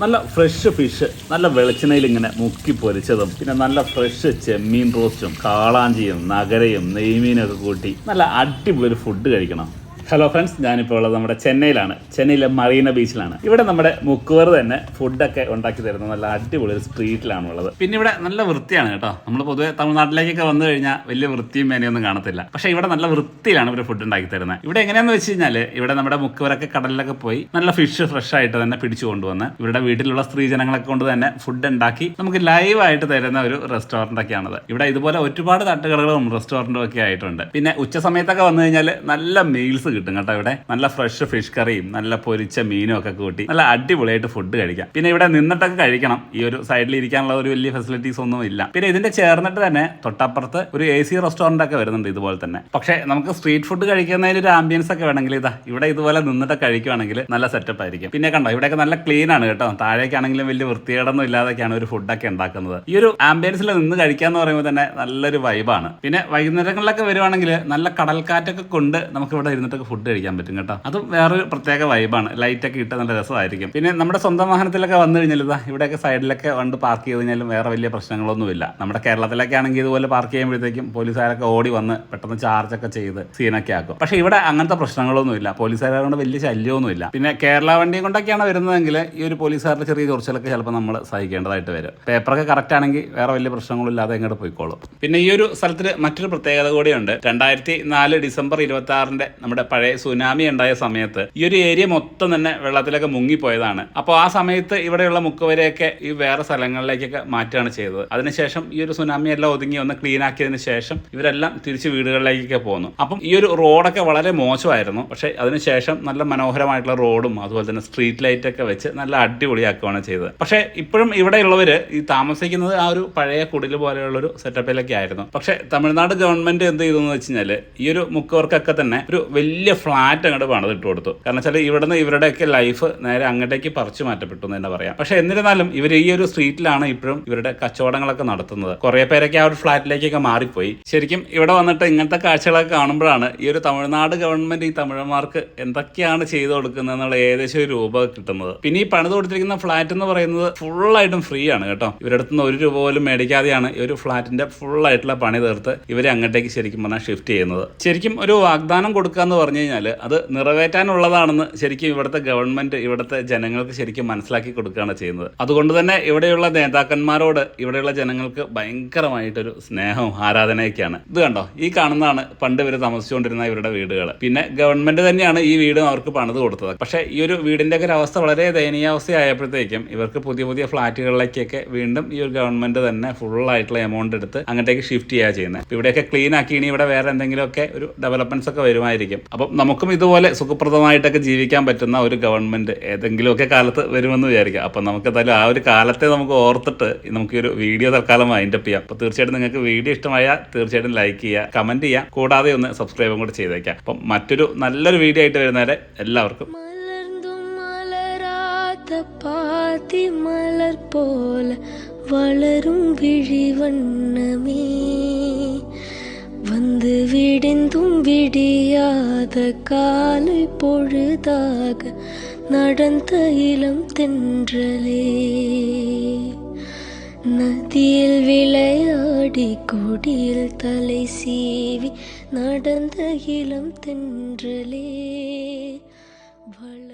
നല്ല fresh fish നല്ല വെളിച്ചെണ്ണയിൽ ഇങ്ങനെ മുക്കി പൊരിച്ചതും പിന്നെ നല്ല ഫ്രഷ് ചെമ്മീൻ റോസ്റ്റും കാളാഞ്ചിയും നഗരയും നെയ്മീനൊക്കെ കൂട്ടി നല്ല അടിപൊളി ഫുഡ് കഴിക്കണം. ഹലോ ഫ്രണ്ട്സ് ഞാനിപ്പോൾ ഉള്ളത് നമ്മുടെ ചെന്നൈയിലാണ്. ചെന്നൈയിലെ മറീന ബീച്ചിലാണ്. ഇവിടെ നമ്മുടെ മുക്കുവർ തന്നെ ഫുഡൊക്കെ ഉണ്ടാക്കി തരുന്ന നല്ല അടിപൊളി ഒരു സ്ട്രീറ്റിലാണ് ഉള്ളത്. പിന്നെ ഇവിടെ നല്ല വൃത്തിയാണ് കേട്ടോ. നമ്മൾ പൊതുവെ തമിഴ്നാട്ടിലേക്കൊക്കെ വന്നു കഴിഞ്ഞാൽ വലിയ വൃത്തിയും മേനയൊന്നും കാണത്തില്ല. പക്ഷെ ഇവിടെ നല്ല വൃത്തിയിലാണ് ഇവർ ഫുഡ് ഉണ്ടാക്കി തരുന്നത് ഇവിടെ എങ്ങനെയാന്ന് വെച്ച് കഴിഞ്ഞാൽ ഇവിടെ നമ്മുടെ മുക്കുവരൊക്കെ കടലിലൊക്കെ പോയി നല്ല ഫിഷ് ഫ്രഷ് ആയിട്ട് തന്നെ പിടിച്ചു കൊണ്ടുവന്ന് ഇവരുടെ വീട്ടിലുള്ള സ്ത്രീ ജനങ്ങളൊക്കെ കൊണ്ട് തന്നെ ഫുഡ് ഉണ്ടാക്കി നമുക്ക് ലൈവ് ആയിട്ട് തരുന്ന ഒരു റെസ്റ്റോറന്റ് ഒക്കെയാണത്. ഇവിടെ ഇതുപോലെ ഒരുപാട് തട്ടുകടകളും റെസ്റ്റോറന്റും ഒക്കെ ആയിട്ടുണ്ട്. പിന്നെ ഉച്ച സമയത്തൊക്കെ വന്നു കഴിഞ്ഞാൽ നല്ല മീൽസ് കിട്ടും. കേട്ടോ ഇവിടെ. നല്ല ഫ്രഷ് ഫിഷ് കറിയും നല്ല പൊരിച്ച മീനും ഒക്കെ കൂട്ടി നല്ല അടിപൊളിയായിട്ട് ഫുഡ് കഴിക്കാം. പിന്നെ ഇവിടെ നിന്നിട്ടൊക്കെ കഴിക്കണം. ഈ ഒരു സൈഡിൽ ഇരിക്കാനുള്ള ഒരു വലിയ ഫെസിലിറ്റീസ് ഒന്നും ഇല്ല. പിന്നെ ഇതിന്റെ ചേർന്നിട്ട് തന്നെ തൊട്ടപ്പുറത്ത് ഒരു എ സി റെസ്റ്റോറന്റ് ഒക്കെ വരുന്നുണ്ട് ഇതുപോലെ തന്നെ. പക്ഷേ നമുക്ക് സ്ട്രീറ്റ് ഫുഡ് കഴിക്കുന്നതിന് ഒരു ആംബിയൻസ് ഒക്കെ വേണമെങ്കിൽ ഇതാ ഇവിടെ ഇതുപോലെ നിന്നിട്ട് കഴിക്കുവാണെങ്കിൽ നല്ല സെറ്റപ്പ് ആയിരിക്കും. പിന്നെ കണ്ടോ ഇവിടെയൊക്കെ നല്ല ക്ലീൻ ആണ് കേട്ടോ. താഴേക്കാണെങ്കിലും വലിയ വൃത്തികേടൊന്നും ഇല്ലാതൊക്കെയാണ് ഒരു ഫുഡൊക്കെ ഉണ്ടാക്കുന്നത്. ഈ ഒരു ആംബിയൻസിൽ നിന്ന് കഴിക്കാന്ന് പറയുമ്പോൾ തന്നെ നല്ലൊരു വൈബാണ് പിന്നെ വൈകുന്നേരങ്ങളിലൊക്കെ വരുവാണെങ്കിൽ നല്ല കടൽക്കാറ്റൊക്കെ കൊണ്ട് നമുക്ക് ഇവിടെ ഇരുന്നിട്ടൊക്കെ ഫുഡ് കഴിക്കാൻ പറ്റും കേട്ടോ. അതും വേറൊരു പ്രത്യേക വൈബാണ് ലൈറ്റ് ഒക്കെ ഇട്ട് നല്ല രസമായിരിക്കും. പിന്നെ നമ്മുടെ സ്വന്തം വാഹനത്തിലൊക്കെ വന്നു കഴിഞ്ഞാൽ ഇതാ ഇവിടെയൊക്കെ സൈഡിലൊക്കെ വണ്ട് പാർക്ക് ചെയ്ത് കഴിഞ്ഞാലും വേറെ വലിയ പ്രശ്നങ്ങളൊന്നുമില്ല. നമ്മുടെ കേരളത്തിലൊക്കെ ആണെങ്കിൽ ഇതുപോലെ പാർക്ക് ചെയ്യുമ്പോഴത്തേക്കും പോലീസുകാരൊക്കെ ഓടി വന്ന് പെട്ടെന്ന് ചാർജ് ഒക്കെ ചെയ്ത് സീനൊക്കെ ആക്കും. പക്ഷേ ഇവിടെ അങ്ങനത്തെ പ്രശ്നങ്ങളൊന്നുമില്ല. പോലീസുകാരോട് വലിയ ശല്യമൊന്നുമില്ല. പിന്നെ കേരള വണ്ടിയും കൊണ്ടൊക്കെയാണ് വരുന്നതെങ്കിൽ ഈ ഒരു പോലീസുകാരുടെ ചെറിയ ചൊറിച്ചിലൊക്കെ ചിലപ്പോൾ നമ്മൾ സഹിക്കേണ്ടതായിട്ട് വരും. പേപ്പറൊക്കെ കറക്റ്റ് ആണെങ്കിൽ വേറെ വലിയ പ്രശ്നങ്ങളില്ലാതെ ഇങ്ങോട്ട് പോയിക്കോളും. പിന്നെ ഈ ഒരു സ്ഥലത്തിൽ മറ്റൊരു പ്രത്യേകത കൂടിയുണ്ട്. രണ്ടായിരത്തി നാല് ഡിസംബർ ഇരുപത്തി ആറിന്റെ നമ്മുടെ പഴയ സുനാമി ഉണ്ടായ സമയത്ത് ഈ ഒരു ഏരിയ മൊത്തം തന്നെ വെള്ളത്തിലൊക്കെ മുങ്ങിപ്പോയതാണ്. അപ്പോൾ ആ സമയത്ത് ഇവിടെയുള്ള മുക്കുവരെയൊക്കെ ഈ വേറെ സ്ഥലങ്ങളിലേക്കൊക്കെ മാറ്റുകയാണ് ചെയ്തത്. അതിനുശേഷം ഈ ഒരു സുനാമി എല്ലാം ഒതുങ്ങി ഒന്ന് ക്ലീൻ ആക്കിയതിന് ശേഷം ഇവരെല്ലാം തിരിച്ച് വീടുകളിലേക്കൊക്കെ പോന്നു. അപ്പം ഈ ഒരു റോഡൊക്കെ വളരെ മോശമായിരുന്നു. പക്ഷേ അതിനുശേഷം നല്ല മനോഹരമായിട്ടുള്ള റോഡും അതുപോലെ തന്നെ സ്ട്രീറ്റ് ലൈറ്റ് ഒക്കെ വെച്ച് നല്ല അടിപൊളിയാക്കുകയാണ് ചെയ്തത്. പക്ഷേ ഇപ്പോഴും ഇവിടെയുള്ളവർ ഈ താമസിക്കുന്നത് ആ ഒരു പഴയ കുടിൽ പോലെയുള്ളൊരു സെറ്റപ്പിലൊക്കെ ആയിരുന്നു. പക്ഷേ തമിഴ്നാട് ഗവൺമെന്റ് എന്ത് ചെയ്തു എന്ന് വെച്ച് കഴിഞ്ഞാൽ ഈ ഒരു മുക്കവർക്കൊക്കെ തന്നെ ഒരു വലിയ ഫ്ലാറ്റ് അങ്ങോട്ട് പണിതിട്ട് കൊടുത്തു. കാരണം വെച്ചാൽ ഇവിടുന്ന് ഇവരുടെയൊക്കെ ലൈഫ് നേരെ അങ്ങോട്ടേക്ക് പറിച്ചു മാറ്റപ്പെട്ടു എന്ന് തന്നെ പറയാം. പക്ഷെ എന്നിരുന്നാലും ഇവർ ഈ ഒരു സ്ട്രീറ്റിലാണ് ഇപ്പോഴും ഇവരുടെ കച്ചവടങ്ങളൊക്കെ നടത്തുന്നത്. കുറേ പേരൊക്കെ ആ ഒരു ഫ്ലാറ്റിലേക്കൊക്കെ മാറിപ്പോയി. ശരിക്കും ഇവിടെ വന്നിട്ട് ഇങ്ങനത്തെ കാഴ്ചകളൊക്കെ കാണുമ്പോഴാണ് ഈ ഒരു തമിഴ്നാട് ഗവൺമെന്റ് ഈ തമിഴന്മാർക്ക് എന്തൊക്കെയാണ് ചെയ്തു കൊടുക്കുന്നത് എന്നുള്ള ഏകദേശം ഒരു രൂപ കിട്ടുന്നത്. പിന്നെ ഈ പണിത് കൊടുത്തിരിക്കുന്ന ഫ്ലാറ്റ് എന്ന് പറയുന്നത് ഫുള്ളായിട്ടും ഫ്രീ ആണ് കേട്ടോ. ഇവരുടെ നിന്ന് ഒരു രൂപ പോലും മേടിക്കാതെയാണ് ഈ ഒരു ഫ്ലാറ്റിന്റെ ഫുൾ ആയിട്ടുള്ള പണി തീർത്ത് ഇവരെ അങ്ങോട്ടേക്ക് ശരിക്കും പറഞ്ഞാൽ ഷിഫ്റ്റ് ചെയ്യുന്നത്. ശരിക്കും ഒരു വാഗ്ദാനം കൊടുക്കുക എന്ന് പറഞ്ഞു കഴിഞ്ഞാൽ അത് നിറവേറ്റാനുള്ളതാണെന്ന് ശരിക്കും ഇവിടുത്തെ ഗവൺമെന്റ് ഇവിടുത്തെ ജനങ്ങൾക്ക് ശരിക്കും മനസ്സിലാക്കി കൊടുക്കുകയാണ് ചെയ്യുന്നത്. അതുകൊണ്ട് തന്നെ ഇവിടെയുള്ള നേതാക്കന്മാരോട് ഇവിടെയുള്ള ജനങ്ങൾക്ക് ഭയങ്കരമായിട്ടൊരു സ്നേഹവും ആരാധനയൊക്കെയാണ്. ഇത് കണ്ടോ? ഈ കാണുന്നതാണ് പണ്ട് ഇവർ താമസിച്ചുകൊണ്ടിരുന്ന ഇവരുടെ വീടുകൾ പിന്നെ ഗവൺമെന്റ് തന്നെയാണ് ഈ വീടും അവർക്ക് പണിത് കൊടുത്തത്. പക്ഷേ ഈ ഒരു വീടിന്റെ ഒക്കെ അവസ്ഥ വളരെ ദയനീയാവസ്ഥയായപ്പോഴത്തേക്കും ഇവർക്ക് പുതിയ പുതിയ ഫ്ലാറ്റുകളിലേക്കൊക്കെ വീണ്ടും ഈ ഒരു ഗവൺമെന്റ് തന്നെ ഫുൾ ആയിട്ടുള്ള എമൗണ്ട് എടുത്ത് അങ്ങോട്ടേക്ക് ഷിഫ്റ്റ് ചെയ്യുക ചെയ്യുന്നത്. ഇവിടെയൊക്കെ ക്ലീൻ ആക്കി ഇനി ഇവിടെ വേറെ എന്തെങ്കിലുമൊക്കെ ഒരു ഡെവലപ്മെന്റ്സ് ഒക്കെ വരുമായിരിക്കും. അപ്പം നമുക്കും ഇതുപോലെ സുഖപ്രദമായിട്ടൊക്കെ ജീവിക്കാൻ പറ്റുന്ന ഒരു ഗവൺമെന്റ് ഏതെങ്കിലുമൊക്കെ കാലത്ത് വരുമെന്ന് വിചാരിക്കാം. അപ്പം നമുക്ക് എന്തായാലും ആ ഒരു കാലത്തെ നമുക്ക് ഓർത്തിട്ട് നമുക്ക് ഒരു വീഡിയോ തൽക്കാലം വൈൻഡപ്പ് ചെയ്യാം. അപ്പോൾ തീർച്ചയായിട്ടും നിങ്ങൾക്ക് വീഡിയോ ഇഷ്ടമായാൽ തീർച്ചയായിട്ടും ലൈക്ക് ചെയ്യുക കമന്റ് ചെയ്യുക. കൂടാതെ ഒന്ന് സബ്സ്ക്രൈബും കൂടി ചെയ്തേക്കാം. അപ്പം മറ്റൊരു നല്ലൊരു വീഡിയോ ആയിട്ട് വരുന്നവരെ എല്ലാവർക്കും പാതി മലർ പോലെ വളരും വിഴിവണ്ണമേ. விடியாத காலை பொழுதாக நடந்த இளம் தென்றலே. நதியில் விளையாடி கொடியில் தலை சீவி நடந்த இளம் தென்றலே. வள